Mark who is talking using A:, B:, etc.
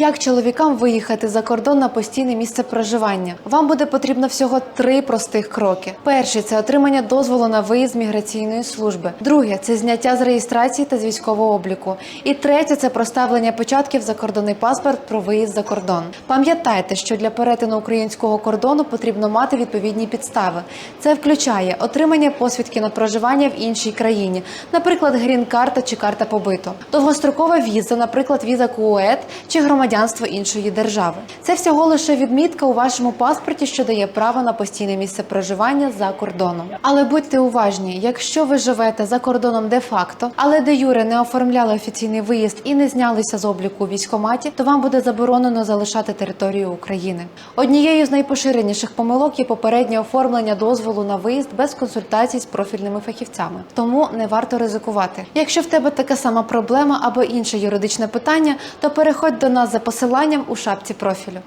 A: Як чоловікам виїхати за кордон на постійне місце проживання? Вам буде потрібно всього три простих кроки. Перший це отримання дозволу на виїзд з міграційної служби. Друге це зняття з реєстрації та з військового обліку. І третє це проставлення початків за кордонний паспорт про виїзд за кордон. Пам'ятайте, що для перетину українського кордону потрібно мати відповідні підстави. Це включає отримання посвідки на проживання в іншій країні, наприклад, грін-карта чи карта побиту, довгострокова віза, наприклад, віза КУЕТ чи громадянство іншої держави. Це всього лише відмітка у вашому паспорті, що дає право на постійне місце проживання за кордоном. Але будьте уважні, якщо ви живете за кордоном де-факто, але де юре не оформляли офіційний виїзд і не знялися з обліку у військкоматі, то вам буде заборонено залишати територію України. Однією з найпоширеніших помилок є попереднє оформлення дозволу на виїзд без консультацій з профільними фахівцями. Тому не варто ризикувати. Якщо в тебе така сама проблема або інше юридичне питання, то переходь до нас посиланням у шапці профілю.